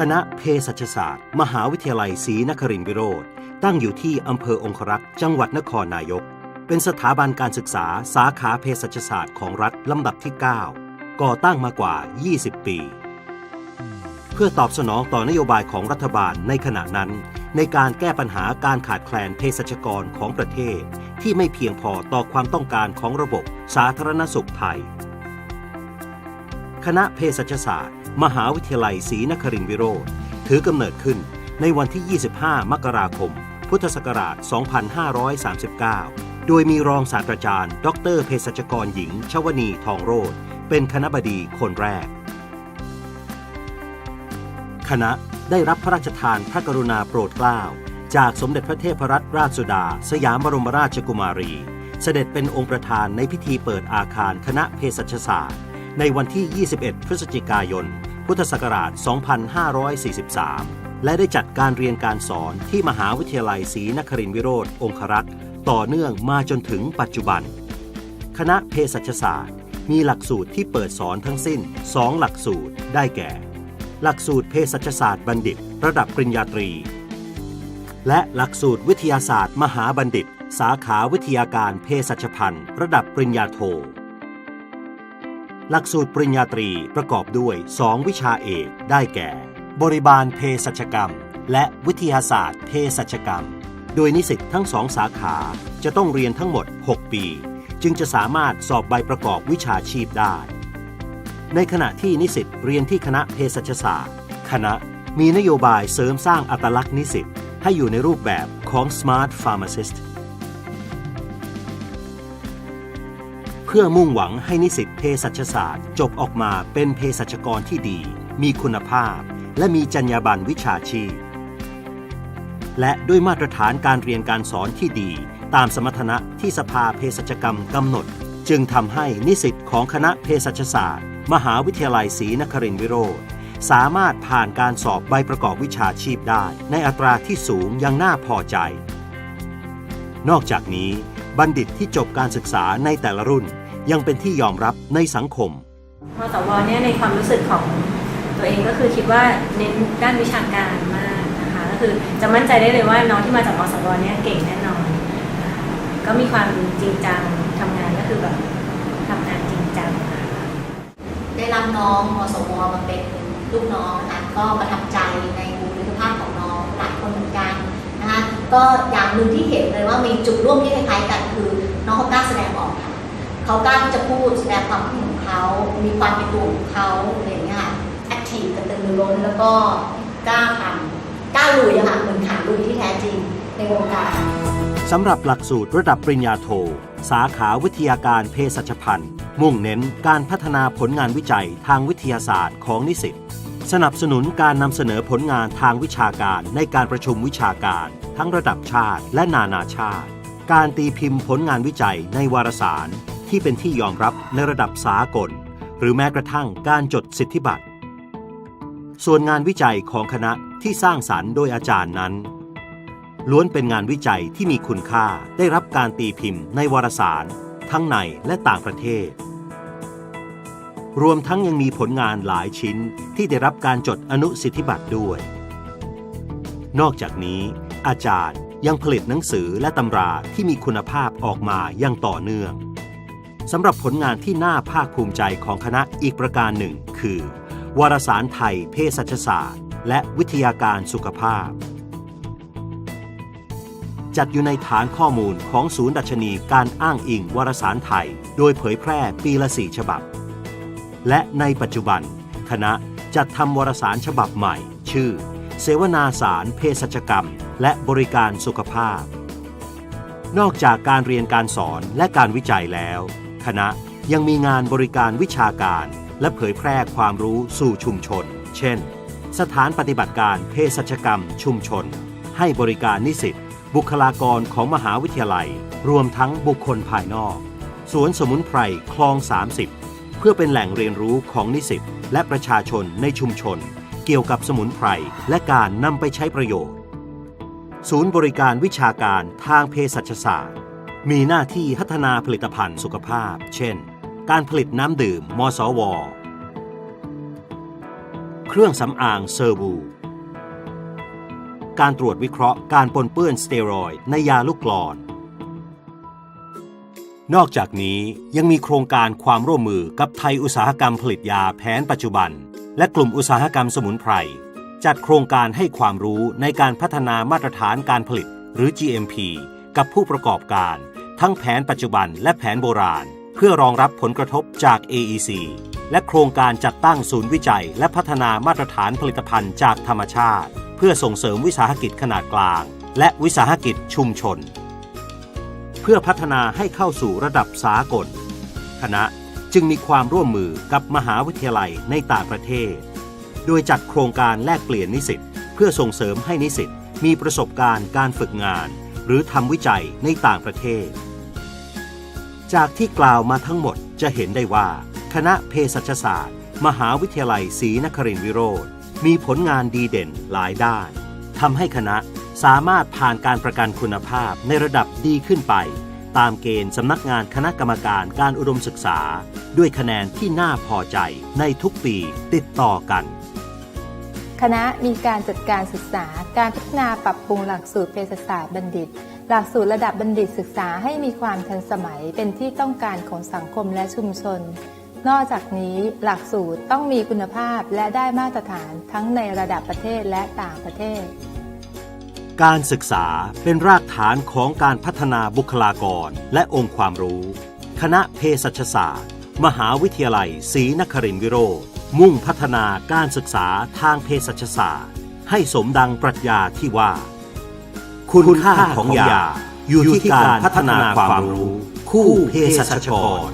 คณะเภสัชศาสตร์ มหาวิทยาลัยศรีนครินทรวิโรธตั้งอยู่ที่อำเภอองครักษ์จังหวัดนครนายก เป็นสถาบันการศึกษาสาขาเภสัชศาสตร์ของรัฐลำดับที่ 9 ก่อตั้งมากว่า 20 ปี เพื่อตอบสนองต่อนโยบายของรัฐบาลในขณะนั้น ในการแก้ปัญหาการขาดแคลนเภสัชกรของประเทศ ที่ไม่เพียงพอต่อความต้องการของระบบสาธารณสุขไทย คณะเภสัชศาสตร์ มหาวิทยาลัยศรีนครินทรวิโรธถือกำเนิดขึ้นในวันที่ 25 มกราคม พุทธศักราช 2539 โดยมีรองศาสตราจารย์ ดรเภสัชกรหญิง ชวนีทองโรธเป็นคณะบดีคนแรก คณะได้รับพระราชทานพระกรุณาโปรดเกล้า จากสมเด็จพระเทพรัตนราชสุดา สยามบรมราชกุมารี เสด็จเป็นองค์ประธานในพิธีเปิดอาคารคณะเภสัชศาสตร์ ในวันที่ 21 พฤศจิกายน พุทธศักราช 2543 และได้จัดการเรียนการสอนที่มหาวิทยาลัยศรีนครินทรวิโรธองครักษ์ต่อเนื่องมาจนถึงปัจจุบัน คณะเภสัชศาสตร์ มีหลักสูตรที่เปิดสอนทั้งสิ้น 2 หลักสูตรได้แก่ หลักสูตรเภสัชศาสตร์บัณฑิต ระดับปริญญาตรี และหลักสูตรวิทยาศาสตร์ มหาบัณฑิต สาขาวิทยาการเภสัชพันธ์ระดับปริญญาโท หลักสูตรปริญญาตรีประกอบด้วย 2 วิชาเอกได้แก่ บริบาลเภสัชกรรม และวิทยาศาสตร์เภสัชกรรม โดยนิสิตทั้งสองสาขาจะต้องเรียนทั้งหมด 6 ปี จึงจะสามารถสอบใบประกอบวิชาชีพได้ ในขณะที่นิสิตเรียนที่คณะเภสัชศาสตร์ คณะมีนโยบายเสริมสร้างอัตลักษณ์นิสิตให้อยู่ในรูปแบบของ Smart Pharmacist พื่อมุ่งหวังให้นิสิตเภสัชศาสตร์ จบออกมาเป็นเภสัชกรที่ดี มีคุณภาพ และมีจรรยาบรรณวิชาชีพ และด้วยมาตรฐานการเรียนการสอนที่ดี ตามสมรรถนะที่สภาเภสัชกรรมกำหนด จึงทำให้นิสิตของคณะเภสัชศาสตร์ มหาวิทยาลัยศรีนครินทรวิโรธสามารถผ่านการสอบใบประกอบวิชาชีพได้ ในอัตราที่สูงอย่างน่าพอใจ นอกจากนี้บัณฑิตที่จบการศึกษาในแต่ละรุ่น ยังเป็นที่ยอมรับในสังคมมสวเนี่ยในความรู้สึกของตัวเองก็คือคิดว่าเน้นด้านวิชาการมากนะคะก็คือจะมั่นใจได้เลยว่าน้องที่มาจากมสวเนี่ยเก่งแน่นอนนะคะก็มีความจริงจังทำงานก็คือแบบทำงานจริงจังนะคะได้รับน้องมสวมาเป็นลูกน้องนะคะก็ประทับใจในบุคลิกภาพของน้องหลายคนเหมือนกันนะคะก็อย่างหนึ่งที่เห็นเลยว่ามีจุดร่วมที่คล้ายๆกันคือ เขากล้าที่จะพูดแสดงความคิดของเขา มีความเป็นตัวของเขาอะไรอย่างเงี้ยค่ะแอคทีฟกระตือรือร้นแล้วก็กล้าทำกล้าลุยอะค่ะเหมือนขาลุยที่แท้จริงในวงการสำหรับหลักสูตรระดับปริญญาโท สาขาวิทยาการเภสัชพันธ์ มุ่งเน้นการพัฒนาผลงานวิจัยทางวิทยาศาสตร์ของนิสิตสนับสนุนการนำเสนอผลงานทางวิชาการในการประชุมวิชาการ ทั้งระดับชาติและนานาชาติ การตีพิมพ์ผลงานวิจัยในวารสาร ที่เป็นที่ยอมรับในระดับสากล หรือแม้กระทั่งการจดสิทธิบัตร ส่วนงานวิจัยของคณะที่สร้างสรรค์โดยอาจารย์นั้น ล้วนเป็นงานวิจัยที่มีคุณค่าได้รับการตีพิมพ์ในวารสาร ทั้งในและต่างประเทศ รวมทั้งยังมีผลงานหลายชิ้นที่ได้รับการจดอนุสิทธิบัตรด้วย นอกจากนี้ อาจารย์ยังผลิตหนังสือและตำราที่มีคุณภาพออกมาอย่างต่อเนื่อง สำหรับผลงานที่น่าภาคภูมิใจของคณะอีกประการหนึ่ง คือ วารสารไทยเภสัชศาสตร์ และวิทยาการสุขภาพ จัดอยู่ในฐานข้อมูลของศูนย์ดัชนีการอ้างอิงวารสารไทย โดยเผยแพร่ปีละสี่ฉบับ และในปัจจุบัน คณะจัดทำวารสารฉบับใหม่ ชื่อ เสวนาสารเภสัชกรรม และบริการสุขภาพ นอกจากการเรียนการสอนและการวิจัยแล้ว คณะยังมีงานบริการวิชาการ และเผยแพร่ความรู้สู่ชุมชน เช่น สถานปฏิบัติการเภสัชกรรมชุมชน ให้บริการนิสิต บุคลากรของมหาวิทยาลัย รวมทั้งบุคคลภายนอก สวนสมุนไพรคลอง 30 เพื่อเป็นแหล่งเรียนรู้ของนิสิต และประชาชนในชุมชน เกี่ยวกับสมุนไพรและการนำไปใช้ประโยชน์ ศูนย์บริการวิชาการทางเภสัชศาสตร์ มีหน้าที่พัฒนาผลิตภัณฑ์สุขภาพ เช่น การผลิตน้ำดื่ม มสวเคเครื่องสำอางเซอร์บูการตรวจวิเคราะห์การปนเปื้อนสเตียรอยในยาลูกกลอน นอกจากนี้ยังมีโครงการความร่วมมือกับไทยอุตสาหกรรมผลิตยาแผนปัจจุบัน และกลุ่มอุตสาหกรรมสมุนไพร จัดโครงการให้ความรู้ในการพัฒนามาตรฐานการผลิตหรือ GMP กับผู้ประกอบการ ทั้งแผนปัจจุบันและแผนโบราณ เพื่อรองรับผลกระทบจาก AEC และโครงการจัดตั้งศูนย์วิจัย และพัฒนามาตรฐานผลิตภัณฑ์จากธรรมชาติ เพื่อส่งเสริมวิสาหกิจขนาดกลาง และวิสาหกิจชุมชน เพื่อพัฒนาให้เข้าสู่ระดับสากล คณะจึงมีความร่วมมือกับมหาวิทยาลัยในต่างประเทศ โดยจัดโครงการแลกเปลี่ยนนิสิตเพื่อส่งเสริมให้นิสิตมีประสบการณ์การฝึกงาน หรือทำวิจัยในต่างประเทศ จากที่กล่าวมาทั้งหมดจะเห็นได้ว่า คณะเภสัชศาสตร์ มหาวิทยาลัยศรีนครินทรวิโรธมีผลงานดีเด่นหลายด้านทำให้คณะสามารถผ่านการประกันคุณภาพในระดับดีขึ้นไป ตามเกณฑ์สำนักงานคณะกรรมการการอุดมศึกษา ด้วยคะแนนที่น่าพอใจในทุกปีติดต่อกัน คณะมีการจัดการศึกษา การพัฒนาปรับปรุงหลักสูตรเภสัชศาสตร์บัณฑิต หลักสูตรระดับบัณฑิตศึกษาให้มีความทันสมัยเป็นที่ต้องการของสังคมและชุมชน นอกจากนี้หลักสูตรต้องมีคุณภาพและได้มาตรฐานทั้งในระดับประเทศและต่างประเทศ การศึกษาเป็นรากฐานของการพัฒนาบุคลากรและองค์ความรู้ คณะเภสัชศาสตร์ มหาวิทยาลัยศรีนครินทรวิโรธมุ่งพัฒนาการศึกษาทางเภสัชศาสตร์ ให้สมดังปรัชญาที่ว่า คุณค่าของยาอยู่ที่การพัฒนาความรู้ คู่เภสัชกร